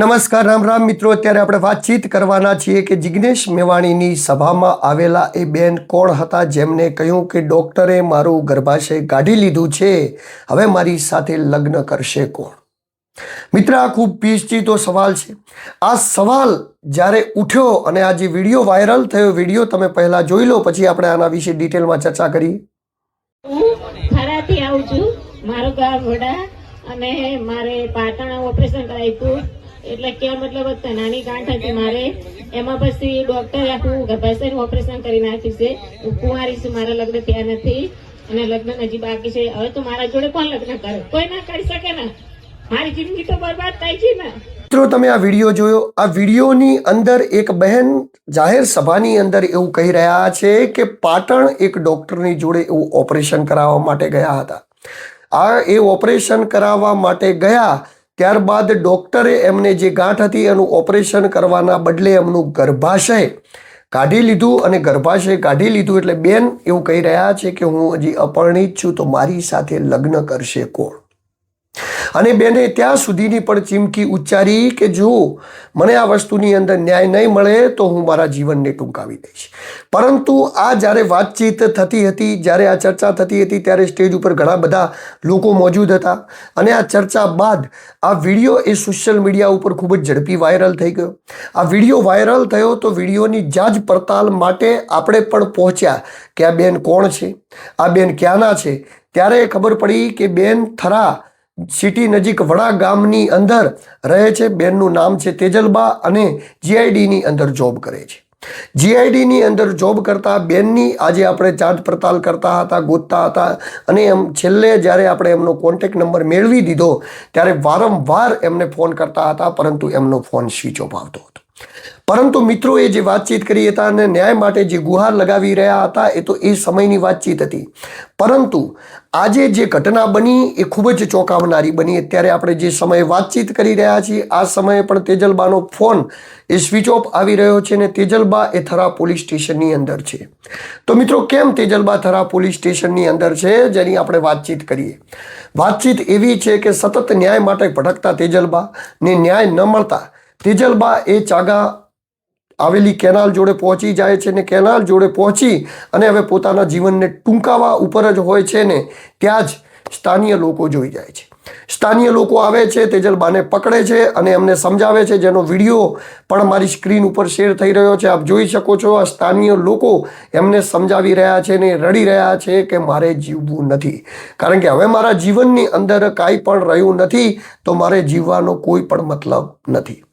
નમસ્કાર, રામ રામ મિત્રો. અત્યારે આપણે વાતચીત કરવાના છીએ કે જિગ્નેશ મેવાણીની સભામાં આવેલા એ બેન કોણ હતા જેમને કહ્યું કે ડૉક્ટરે મારું ગર્ભાશય કાઢી લીધું છે, હવે મારી સાથે લગ્ન કરશે કોણ? મિત્ર, આ ખૂબ પીચીતો સવાલ છે. આ સવાલ જ્યારે ઉઠ્યો અને આ જે વીડિયો વાયરલ થયો, વીડિયો તમે પહેલાં જોઈ લો, પછી આપણે આના વિશે ડિટેલમાં ચર્ચા કરીએ. મારું ગામ અને મારે પાટણ ઓપરેશન કરાવ્યું એટલે કે મતલબ નાની ગાંઠ હતી મારે. એમાં પછી ડોક્ટરે હું ઓપરેશન કરી નાખ્યું છે. હું કુંવારી છું, મારા લગ્ન ત્યાં નથી. અને લગ્ન હજી બાકી છે. હવે તો મારા જોડે કોણ લગ્ન કરે? કોઈ ના કરી શકે ને. મારી જિંદગી તો બરબાદ થાય છે ને. મિત્રો, તમે આ વીડિયો જોયો. આ વિડીયોની અંદર એક બહેન જાહેર સભાની અંદર એવું કહી રહ્યા છે કે પાટણ એક ડોક્ટરની જોડે એવું ઓપરેશન કરાવવા માટે ગયા હતા. આ એ ઓપરેશન કરાવવા માટે ગયા ત્યારબાદ ડૉક્ટરે એમને જે ગાંઠ હતી એનું ઓપરેશન કરવાના બદલે એમનું ગર્ભાશય કાઢી લીધું અને ગર્ભાશય કાઢી લીધું એટલે બેન એવું કહી રહ્યા છે કે હું હજી અપરણિત છું તો મારી સાથે લગ્ન કરશે કોણ? અને બેને ત્યાં સુધીની પણ ચીમકી ઉચ્ચારી કે જો મને આ વસ્તુની અંદર ન્યાય નહીં મળે, તો હું મારા જીવનને ટૂંકાવી દઈશ. પરંતુ આ જ્યારે વાતચીત થતી હતી, જ્યારે આ ચર્ચા થતી હતી, ત્યારે સ્ટેજ ઉપર ઘણા બધા લોકો મોજૂદ હતા. અને આ ચર્ચા બાદ આ વીડિયો એ સોશિયલ મીડિયા ઉપર ખૂબ જ ઝડપી વાયરલ થઈ ગયો. આ વીડિયો વાયરલ થયો તો વિડીયોની જાજ પડતાલ માટે આપણે પણ પહોંચ્યા કે આ બેન કોણ છે? આ બેન ક્યાંના છે? ત્યારે ખબર પડી કે બેન થરા સિટી નજીક વડા ગામની અંદર રહે છે. બેનનું નામ છે તેજલબા અને જીઆઈડીની અંદર જોબ કરે છે. જીઆઈડીની અંદર જોબ કરતા બેનની આજે આપણે ચાંદ પડતાલ કરતા હતા, ગોતતા હતા અને એમ છેલ્લે જ્યારે આપણે એમનો કોન્ટેક નંબર મેળવી દીધો ત્યારે વારંવાર એમને ફોન કરતા હતા, પરંતુ એમનો ફોન સ્વિચ ઓફ આવતો હતો. પરંતુ મિત્રો એ જે વાતચીત કરી હતા અને ન્યાય માટે જે ગુહાર લગાવી રહ્યા હતા, એ તો એ સમયની વાતચીત હતી. પરંતુ આજે જે ઘટના બની, એ ખૂબ જ ચોંકાવનારી બની. અત્યારે આપણે જે સમયે વાતચીત કરી રહ્યા છીએ, આ સમયે પણ તેજલબાનો ફોન એ સ્વિચ ઓફ આવી રહ્યો છે અને તેજલબા એ થરા પોલીસ સ્ટેશનની અંદર છે. તો મિત્રો, કેમ તેજલબા થરા પોલીસ સ્ટેશનની અંદર છે? જેની આપણે વાતચીત કરીએ. વાતચીત એવી છે કે સતત ન્યાય માટે ભટકતા તેજલબા ને ન્યાય ન મળતા તેજલબા એ ચાગા આવેલી કેનાલ જોડે પહોંચી જાય છે ને કેનાલ જોડે પહોંચી અને હવે પોતાના જીવનને ટૂંકાવા ઉપર જ હોય છે ને ત્યાં જ સ્થાનીય લોકો જોઈ જાય છે. સ્થાનીય લોકો આવે છે, તેજલબાને પકડે છે અને એમને સમજાવે છે, જેનો વીડિયો પણ મારી સ્ક્રીન ઉપર શેર થઈ રહ્યો છે. આપ જોઈ શકો છો, આ સ્થાનીય લોકો એમને સમજાવી રહ્યા છે ને રડી રહ્યા છે કે મારે જીવવું નથી. કારણ કે હવે મારા જીવનની અંદર કાંઈ પણ રહ્યું નથી, તો મારે જીવવાનો કોઈ પણ મતલબ નથી.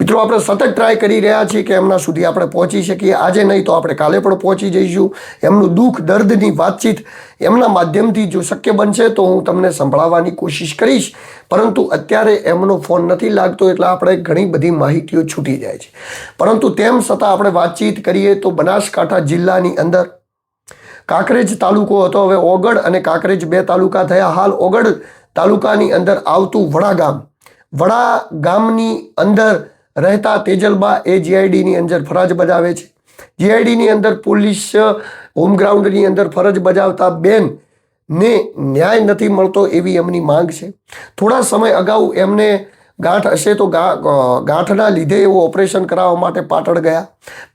મિત્રો, આપણે સતત ટ્રાય કરી રહ્યા છીએ કે એમના સુધી આપણે પહોંચી શકીએ. આજે નહીં તો આપણે કાલે પણ પહોંચી જઈશું. એમનું દુઃખ, દર્દની વાતચીત એમના માધ્યમથી જો શક્ય બનશે તો હું તમને સંભળાવવાની કોશિશ કરીશ. પરંતુ અત્યારે એમનો ફોન નથી લાગતો એટલે આપણે ઘણી બધી માહિતીઓ છૂટી જાય છે. પરંતુ તેમ છતાં આપણે વાતચીત કરીએ તો બનાસકાંઠા જિલ્લાની અંદર કાંકરેજ તાલુકો હતો. હવે ઓગળ અને કાંકરેજ બે તાલુકા થયા. હાલ ઓગળ તાલુકાની અંદર આવતું વડા ગામ. વડા ગામની અંદર રહેતા તેજલબા એ જીઆઈડીની અંદર ફરજ બજાવે છે. જીઆઈડીની અંદર પોલીસ હોમગ્રાઉન્ડની અંદર ફરજ બજાવતા બેન ને ન્યાય નથી મળતો એવી એમની માંગ છે. થોડા સમય અગાઉ એમને ગાંઠ હશે તો ગાંઠના લીધે એવું ઓપરેશન કરાવવા માટે પાટણ ગયા.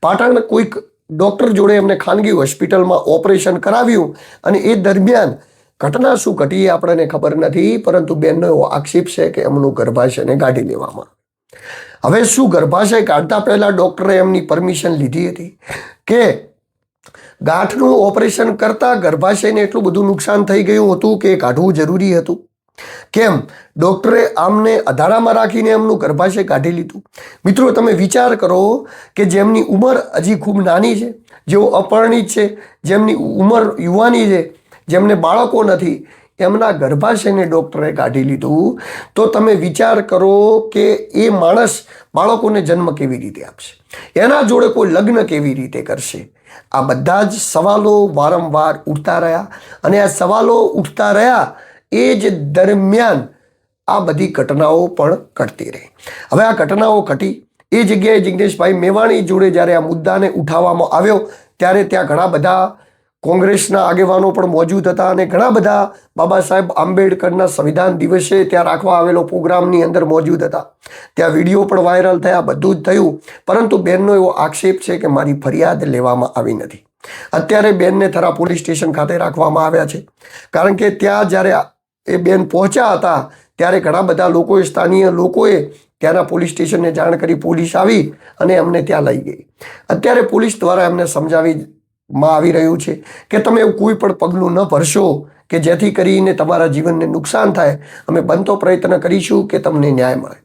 પાટણ કોઈક ડૉક્ટર જોડે એમને ખાનગી હોસ્પિટલમાં ઓપરેશન કરાવ્યું અને એ દરમિયાન ઘટના શું ઘટી એ આપણને ખબર નથી, પરંતુ બેનનો એવો આક્ષેપ છે કે એમનું ગર્ભાશયને કાઢી લેવામાં હવે શું ગર્ભાશય કાઢતા પહેલાં ડૉક્ટરે એમની પરમિશન લીધી હતી? કે ગાંઠનું ઓપરેશન કરતાં ગર્ભાશયને એટલું બધું નુકસાન થઈ ગયું હતું કે કાઢવું જરૂરી હતું? કેમ? ડૉક્ટરે આમને અધારામાં રાખીને એમનું ગર્ભાશય કાઢી લીધું. મિત્રો, તમે વિચાર કરો કે જેમની ઉંમર હજી ખૂબ નાની છે, જેઓ અપરિણિત છે, જેમની ઉંમર યુવાની છે, જેમને બાળકો નથી એમના ગર્ભાશયને ડૉક્ટરે કાઢી લીધું, તો તમે વિચાર કરો કે એ માણસ બાળકોને જન્મ કેવી રીતે આપશે? એના જોડે કોઈ લગ્ન કેવી રીતે કરશે? આ બધા જ સવાલો વારંવાર ઉઠતા રહ્યા અને આ સવાલો ઉઠતા રહ્યા એ જ દરમિયાન આ બધી ઘટનાઓ પણ ઘટતી રહી. હવે આ ઘટનાઓ ઘટી. એ જગ્યાએ જિગ્નેશભાઈ મેવાણી જોડે જ્યારે આ મુદ્દાને ઉઠાવવામાં આવ્યો, ત્યારે ત્યાં ઘણા બધા કોંગ્રેસના આગેવાનો પણ મોજૂદ હતા અને ઘણા બધા બાબા સાહેબ આંબેડકરના સંવિધાન દિવસે ત્યાં રાખવા આવેલો પ્રોગ્રામની અંદર મોજૂદ હતા. ત્યાં વીડિયો પણ વાયરલ થયા, બધું જ થયું. પરંતુ બેનનો એવો આક્ષેપ છે કે મારી ફરિયાદ લેવામાં આવી નથી. અત્યારે બેનને થરા પોલીસ સ્ટેશન ખાતે રાખવામાં આવ્યા છે. કારણ કે ત્યાં જ્યારે એ બેન પહોંચ્યા હતા, ત્યારે ઘણા બધા લોકોએ, સ્થાનીય લોકોએ ત્યાંના પોલીસ સ્ટેશનને જાણ કરી પોલીસ આવી અને અમને ત્યાં લઈ ગઈ. અત્યારે પોલીસ દ્વારા એમને સમજાવી માં આવી રહ્યું છે કે તમે એવું કોઈ પણ પગલું ન ભરશો કે જેથી કરીને તમારા જીવનને નુકસાન થાય, અમે બનતો પ્રયત્ન કરીશું કે તમને ન્યાય મળે.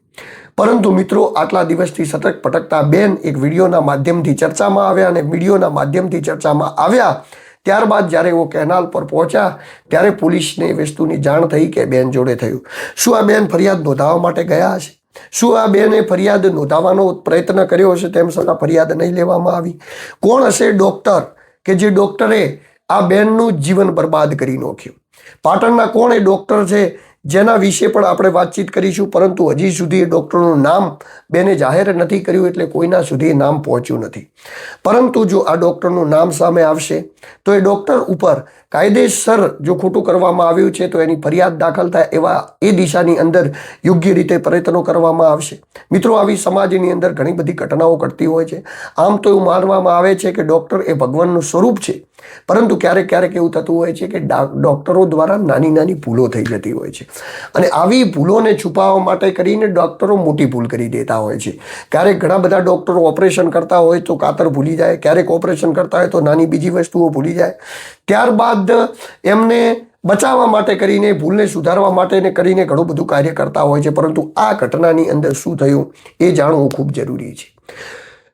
પરંતુ મિત્રો, આટલા દિવસથી સતત પટકતા બેન એક વિડીયોના માધ્યમથી ચર્ચામાં આવ્યા અને વિડીયોના માધ્યમથી ચર્ચામાં આવ્યા, ત્યારબાદ જ્યારે એવો કેનાલ પર પહોંચ્યા, ત્યારે પોલીસને એ વસ્તુની જાણ થઈ કે બેન જોડે થયું. શું આ બેન ફરિયાદ નોંધાવવા માટે ગયા હશે? શું આ બેને ફરિયાદ નોંધાવવાનો પ્રયત્ન કર્યો હશે તેમ છતાં ફરિયાદ નહીં લેવામાં આવી? કોણ હશે ડૉક્ટર કે જે ડૉક્ટરે આ બેનનું જીવન બરબાદ કરી નાખ્યું. પાટણના કોણ એ ડૉક્ટર છે જેના વિશે પણ આપણે વાતચીત કરીશું, પરંતુ હજી સુધી એ ડૉક્ટરનું નામ બેને જાહેર નથી કર્યું, એટલે કોઈના સુધી નામ પહોંચ્યું નથી. પરંતુ જો આ ડૉક્ટરનું નામ સામે આવશે, તો એ ડૉક્ટર ઉપર કાયદેસર જો ખોટું કરવામાં આવ્યું છે, તો એની ફરિયાદ દાખલ થાય એવા એ દિશાની અંદર યોગ્ય રીતે પ્રયત્નો કરવામાં આવશે. મિત્રો, આવી સમાજની અંદર ઘણી બધી ઘટનાઓ ઘટતી હોય છે. આમ તો એવું માનવામાં આવે છે કે ડૉક્ટર એ ભગવાનનું સ્વરૂપ છે. પરંતુ ક્યારેક ક્યારેક એવું થતું હોય છે કે ડૉક્ટરો દ્વારા નાની નાની ભૂલો થઈ જતી હોય છે. અને આવી ભૂલોને છુપાવવા માટે કરીને ડૉક્ટરો મોટી ભૂલ કરી દેતા હોય છે. ક્યારેક ઘણા બધા ડૉક્ટરો ઓપરેશન કરતા હોય તો કાતર ભૂલી જાય, ક્યારેક ઓપરેશન કરતા હોય તો નાની બીજી વસ્તુઓ ભૂલી જાય. ત્યારબાદ એમને બચાવવા માટે કરીને, ભૂલને સુધારવા માટે ને કરીને ઘણું બધું કાર્ય કરતા હોય છે. પરંતુ આ ઘટનાની અંદર શું થયું એ જાણવું ખૂબ જરૂરી છે.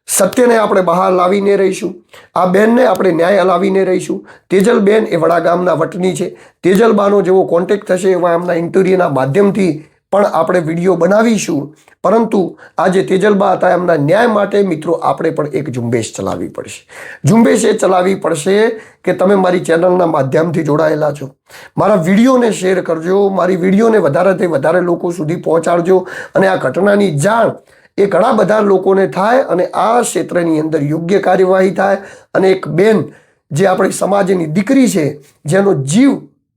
સત્યને આપણે બહાર લાવીને રહીશું. આ બેનને આપણે ન્યાય લાવીને રહીશું. તેજલબેન એ વડા ગામના વટની છે. તેજલબાનો જેવો કોન્ટેક્ટ થશે એવા એમના ઇન્ટરવ્યુના માધ્યમથી પણ આપણે વીડિયો બનાવીશું. પરંતુ આજે તેજલબા હતા એમના ન્યાય માટે મિત્રો આપણે પણ એક ઝુંબેશ ચલાવવી પડશે. ઝુંબેશ એ ચલાવવી પડશે કે તમે મારી ચેનલના માધ્યમથી જોડાયેલા છો. મારા વિડીયોને શેર કરજો, મારી વિડીયોને વધારેથી વધારે લોકો સુધી પહોંચાડજો અને આ ઘટનાની જાણ એ ઘણા બધા લોકોને થાય અને આ ક્ષેત્રની અંદર યોગ્ય કાર્યવાહી થાય અને એક બેન જે આપણી સમાજની દીકરી છે, જેનો જીવ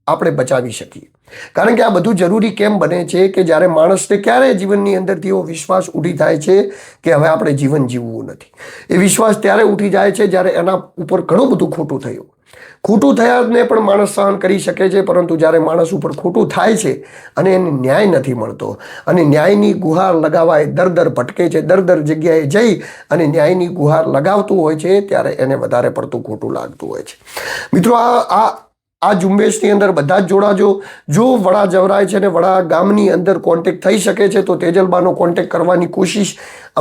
આપણે બચાવી શકીએ. કારણ કે આ બધું જરૂરી કેમ બને છે કે જ્યારે માણસને ક્યારે જીવનની અંદરથી એવો વિશ્વાસ ઉઠી થાય છે કે હવે આપણે જીવન જીવવું નથી. એ વિશ્વાસ ત્યારે ઉઠી જાય છે જ્યારે એના ઉપર ઘણું બધું ખોટું થયું. ખોટું થયાને પણ માણસ સહન કરી શકે છે, પરંતુ જ્યારે માણસ ઉપર ખોટું થાય છે અને એને ન્યાય નથી મળતો અને ન્યાયની ગુહાર લગાવવા એ દર દર ભટકે છે, દર દર જગ્યાએ જઈ અને ન્યાયની ગુહાર લગાવતું હોય છે, ત્યારે એને વધારે પડતું ખોટું લાગતું હોય છે. મિત્રો, આ આ આ ઝુંબેશની અંદર બધા જ જોડાજો જો વડા જવરાય છે અને વડા ગામની અંદર કોન્ટેક થઈ શકે છે, તો તેજલબાનો કોન્ટેક કરવાની કોશિશ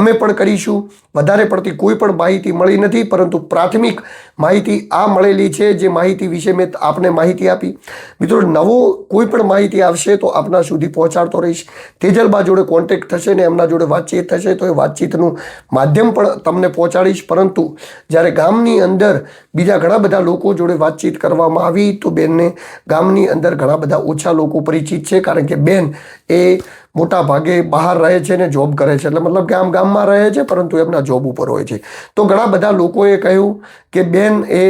અમે પણ કરીશું. વધારે પડતી કોઈ પણ માહિતી મળી નથી, પરંતુ પ્રાથમિક માહિતી આ મળેલી છે, જે માહિતી વિશે મેં આપને માહિતી આપી. મિત્રો, નવો કોઈ પણ માહિતી આવશે તો આપના સુધી પહોંચાડતો રહીશ. તેજલબા જોડે કોન્ટેક્ટ થશે ને એમના જોડે વાતચીત થશે તો એ વાતચીતનું માધ્યમ પણ તમને પહોંચાડીશ. પરંતુ જ્યારે ગામની અંદર બીજા ઘણા બધા લોકો જોડે વાતચીત કરવામાં આવી, તો બેનને ગામની અંદર ઘણા બધા ઓછા લોકો પરિચિત છે. કારણ કે બેન એ મોટા ભાગે બહાર રહે છે ને જોબ કરે છે. એટલે મતલબ કે આમ ગામમાં રહે છે, પરંતુ એમના જોબ ઉપર હોય છે. તો ઘણા બધા લોકોએ કહ્યું કે, બેન, એ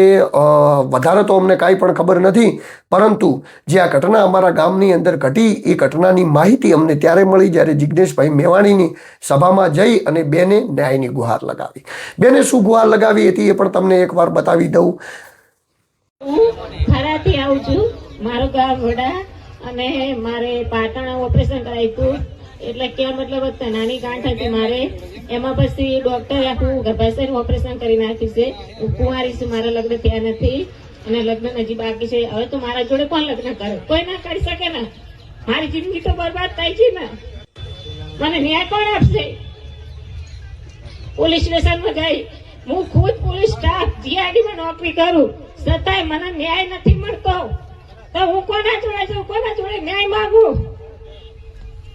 વધારે તો અમને કાંઈ પણ ખબર નથી, પરંતુ જે આ ઘટના અમારા ગામની અંદર ઘટી, એ ઘટનાની માહિતી અમને ત્યારે મળી જ્યારે જિજ્ઞેશભાઈ મેવાણીની સભામાં જઈ અને બેને ન્યાયની ગુહાર લગાવી. બેને શું ગુહાર લગાવી હતી એ પણ તમને એકવાર બતાવી દઉં. હું ગામ વડા અને મારે પાટણ ઓપરેશન કરાવ્યું હતું એટલે કે મતલબ હતા નાની ગાંઠ હતી મારે. એમાં પછી ડોક્ટરે આખું ગર્ભાશયનું ઓપરેશન કરી નાખ્યું છે. હું કુંવારી છું મારા લગ્ન થયા નથી. અને લગ્ન હજી બાકી છે. હવે તો મારા જોડે કોણ લગ્ન કરે? કોઈ ના કરી શકે ને? મારી જિંદગી તો બરબાદ થાય છે ને. મને ન્યાય કોણ આપશે? પોલીસ સ્ટેશનમાં ગઈ હું ખુદ પોલીસ સ્ટાફ જીઆઈડીમાં નોકરી કરું. છતાંય મને ન્યાય નથી મળતો. તો હું કોના જોડે જાઉં કોના જોડે ન્યાય માંગુ?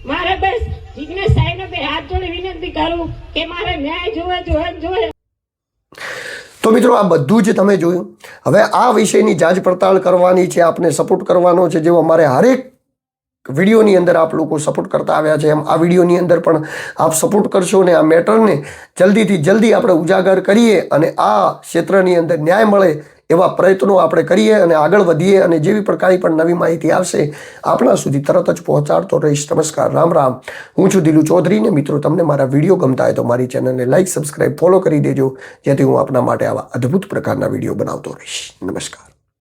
મારે બસ જિજ્ઞેશ સાહેબને બે હાથ જોડે વિનંતી કરું કે મારે ન્યાય જોવે જોવે જોવે. તો મિત્રો આ બધું જ તમે જોયું. હવે આ વિષયની જાંચ પડતાળ કરવાની છે, આપને સપોર્ટ કરવાનો છે, જેવો અમારે હરેક વિડીયોની અંદર આપ લોકો સપોર્ટ કરતા આવ્યા છે. એમ આ વિડીયોની અંદર પણ આપ સપોર્ટ કરશો ને આ મેટરને જલ્દીથી જલ્દી આપણે ઉજાગર કરીએ અને આ ક્ષેત્રની અંદર ન્યાય મળે એવા પ્રયત્નો આપણે કરીએ અને આગળ વધીએ અને જેવી પણ કાંઈ પણ નવી માહિતી આવશે આપણા સુધી તરત જ પહોંચાડતો રહીશ. નમસ્કાર, રામ રામ. હું છું દિલુ ચૌધરી ને મિત્રો, તમને મારા વીડિયો ગમતા હોય તો મારી ચેનલને લાઈક, સબસ્ક્રાઇબ, ફોલો કરી દેજો. જેથી હું આપના માટે આવા અદ્ભુત પ્રકારના વીડિયો બનાવતો રહીશ. નમસ્કાર.